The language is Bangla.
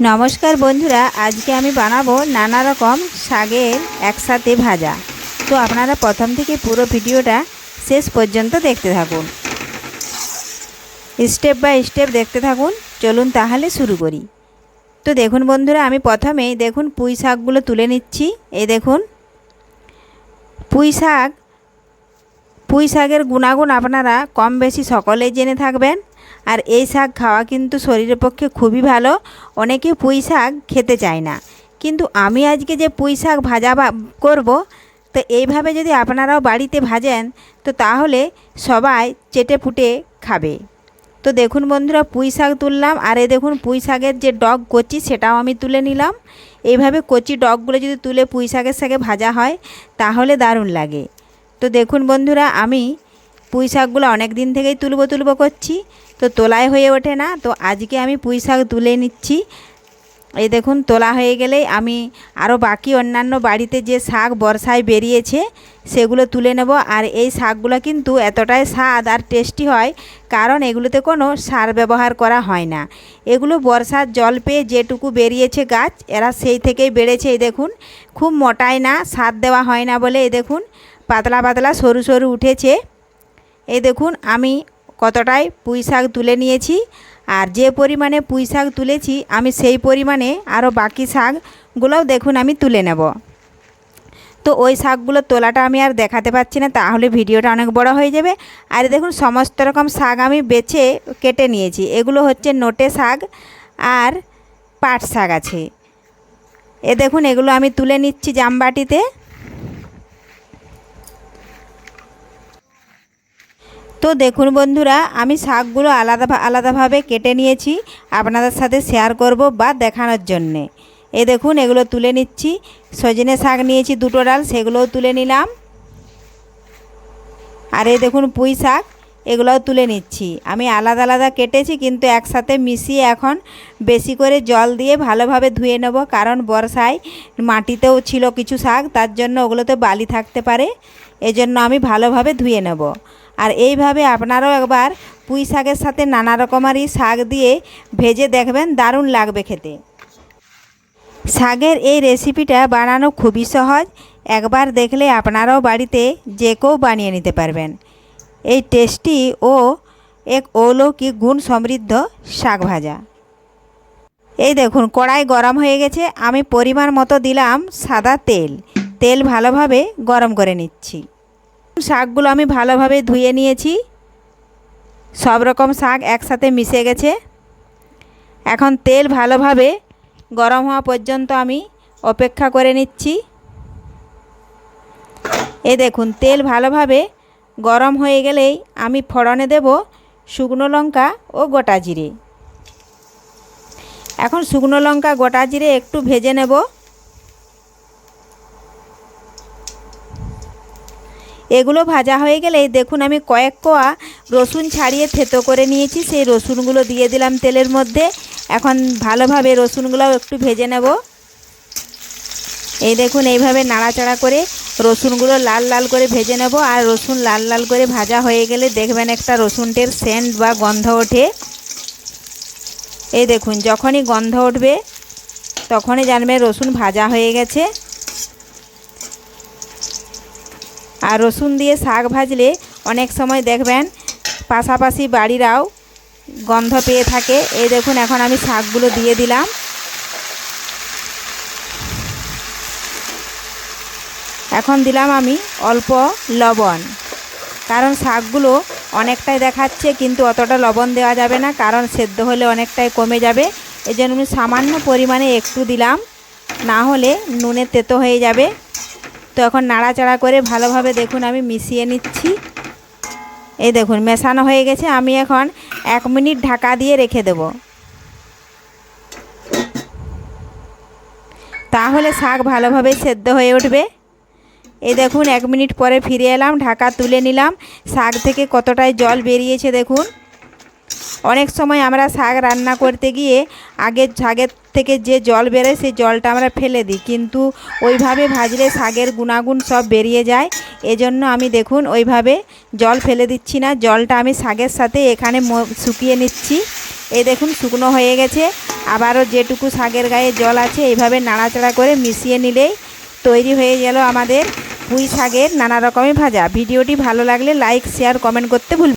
নমস্কার বন্ধুরা, আজকে আমি বানাবো নানা রকম শাকের একসাথে ভাজা। তো আপনারা প্রথম থেকে পুরো ভিডিওটা শেষ পর্যন্ত দেখতে থাকুন। স্টেপ বাই স্টেপ দেখতে থাকুন, চলুন তাহলে শুরু করি। তো দেখুন বন্ধুরা, আমি প্রথমেই দেখুন পুঁই শাকগুলো তুলে নিচ্ছি। এই দেখুন, পুঁই শাক, পুঁই শাকের গুণাগুণ আপনারা কম বেশি সকলেই জেনে থাকবেন। আর এই শাক খাওয়া কিন্তু শরীরের পক্ষে খুবই ভালো। অনেকে পুঁই শাক খেতে চায় না। কিন্তু আমি আজকে যে পুঁই শাক ভাজা করব, তো এইভাবে যদি আপনারাও বাড়িতে ভাজেন, তো তাহলে সবাই চেটে ফুটে খাবে। তো দেখুন বন্ধুরা, পুঁই শাক তুললাম, আর এই দেখুন পুঁই শাকের যে ডগ কচি, সেটাও আমি তুলে নিলাম। এইভাবে কচি ডগগুলো যদি তুলে পুঁই শাকের সাথে ভাজা হয়, তাহলে দারুণ লাগে। তো দেখুন বন্ধুরা, আমি পুঁই শাকগুলো অনেক দিন থেকেই তুলবো তুলবো করছি। তো তোলায় হয়ে ওঠে না, তো আজকে আমি পুঁই শাক তুলে নিচ্ছি। এই দেখুন, তোলা হয়ে গেলেই আমি আরও বাকি অন্যান্য বাড়িতে যে শাক বর্ষায় বেরিয়েছে, সেগুলো তুলে নেব। আর এই শাকগুলো কিন্তু এতটাই স্বাদ আর টেস্টি হয়, কারণ এগুলোতে কোনো সার ব্যবহার করা হয় না। এগুলো বর্ষার জল পেয়ে যেটুকু বেরিয়েছে গাছ, এরা সেই থেকেই বেড়েছে, এই দেখুন। খুব মোটায় না সার দেওয়া হয় না বলে, এই দেখুন, পাতলা পাতলা সরু সরু উঠেছে। এই দেখুন, আমি কতটাই পুঁই শাক তুলে নিয়েছি আর যে পরিমাণে পুঁই শাক তুলেছি, আমি সেই পরিমাণে আরও বাকি শাকগুলোও দেখুন আমি তুলে নেব। তো ওই শাকগুলো তোলাটা আমি আর দেখাতে পাচ্ছি না, তাহলে ভিডিওটা অনেক বড় হয়ে যাবে। আর দেখুন সমস্ত রকম শাক আমি বেছে কেটে নিয়েছি, এগুলো হচ্ছে নোটে শাক আর পাট শাক আছে। এ দেখুন এগুলো আমি তুলে নিচ্ছি জামবাটিতে। তো দেখুন বন্ধুরা, আমি শাকগুলো আলাদা আলাদাভাবে কেটে নিয়েছি। আপনাদের সাথে শেয়ার করব বা দেখানোর জন্যে। এই দেখুন, এগুলো তুলে নিচ্ছি। সজনে শাক নিয়েছি, দুটো ডাল, সেগুলোও তুলে নিলাম। আর এই দেখুন পুঁই শাক, এগুলোও তুলে নিচ্ছি। আমি আলাদা আলাদা কেটেছি, কিন্তু একসাথে মিশিয়ে এখন বেশি করে জল দিয়ে ভালোভাবে ধুয়ে নেব। কারণ বর্ষায় মাটিতেও ছিল কিছু শাক, তার জন্য ওগুলোতে বালি থাকতে পারে। এজন্য আমি ভালোভাবে ধুয়ে নেব। আর এইভাবে আপনারাও একবার পুঁই শাকের সাথে নানা রকমারই শাক দিয়ে ভেজে দেখবেন দারুণ লাগবে খেতে। শাকের এই রেসিপিটা বানানো খুবই সহজ। একবার দেখলে আপনারাও বাড়িতে যে কেউ বানিয়ে নিতে পারবেন। এই টেস্টি ও এক অলৌকিক গুণ সমৃদ্ধ শাক ভাজা। এই দেখুন, কড়াই গরম হয়ে গেছে। আমি পরিমাণ মতো দিলাম সাদা তেল। তেল ভালোভাবে গরম করে নিচ্ছি। শাকগুলো আমি ভালোভাবে ধুয়ে নিয়েছি। সব রকম শাক একসাথে মিশে গেছে। এখন তেল ভালোভাবে গরম হওয়া পর্যন্ত আমি অপেক্ষা করে নিচ্ছি। এ দেখুন, তেল ভালোভাবে গরম হয়ে গেলেই আমি ফড়নে দেব শুকনো লঙ্কা ও গোটা জিরে। এখন শুকনো লঙ্কা, গোটা জিরে একটু ভেজে নেব। এগুলো ভাজা হয়ে গেলে দেখুন আমি কয়েক কোয়া রসুন ছাড়িয়ে থেতো করে নিয়েছি, সেই রসুনগুলো দিয়ে দিলাম তেলের মধ্যে। এখন ভালোভাবে রসুনগুলোও একটু ভেজে নেব। এই দেখুন এইভাবে নাড়াচাড়া করে রসুনগুলো লাল লাল করে ভেজে নেব, আর রসুন লাল লাল করে ভাজা হয়ে গেলে দেখবেন একটা রসুনটের সেন্ট বা গন্ধ ওঠে। এই দেখুন, যখনই গন্ধ উঠবে, তখনই জানবে রসুন ভাজা হয়ে গেছে। আর রসুন দিয়ে শাক ভাজলে অনেক সময় দেখবেন পাশাপাশি বাড়িরাও গন্ধ পেয়ে থাকে। এই দেখুন, এখন আমি শাকগুলো দিয়ে দিলাম। এখন দিলাম আমি অল্প লবণ। কারণ শাকগুলো অনেকটাই দেখাচ্ছে, কিন্তু অতটা লবণ দেওয়া যাবে না, কারণ সেদ্ধ হলে অনেকটাই কমে যাবে। এই জন্য সামান্য পরিমাণে একটু দিলাম, না হলে নুনে তেতো হয়ে যাবে। তো এখন নাড়াচাড়া করে ভালোভাবে দেখুন, আমি মিশিয়ে নিচ্ছি। এই দেখুন, মেশানো হয়ে গেছে, আমি এখন এক মিনিট ঢাকা দিয়ে রেখে দেব। তাহলে শাক ভালোভাবে সেদ্ধ হয়ে উঠবে। এই দেখুন, এক মিনিট পরে ফিরে এলাম, ঢাকা তুলে নিলাম। শাক থেকে কতটাই জল বেরিয়েছে দেখুন। অনেক সময় আমরা শাক রান্না করতে গিয়ে আগে শাকের থেকে যে জল বেরোয় সেই জলটা আমরা ফেলে দিই। কিন্তু ওইভাবে ভাজলে শাকের গুণাগুণ সব বেরিয়ে যায়। এজন্য আমি দেখুন ওইভাবে জল ফেলে দিচ্ছি না। জলটা আমি শাকের সাথে এখানে শুকিয়ে নিচ্ছি। এই দেখুন শুকনো হয়ে গেছে। আবারও যেটুকু শাকের গায়ে জল আছে এইভাবে নাড়াচাড়া করে মিশিয়ে নিলেই তৈরি হয়ে গেল আমাদের পুঁই শাকের নানা রকমের ভাজা। ভিডিওটি ভালো লাগলে লাইক, শেয়ার, কমেন্ট করতে ভুল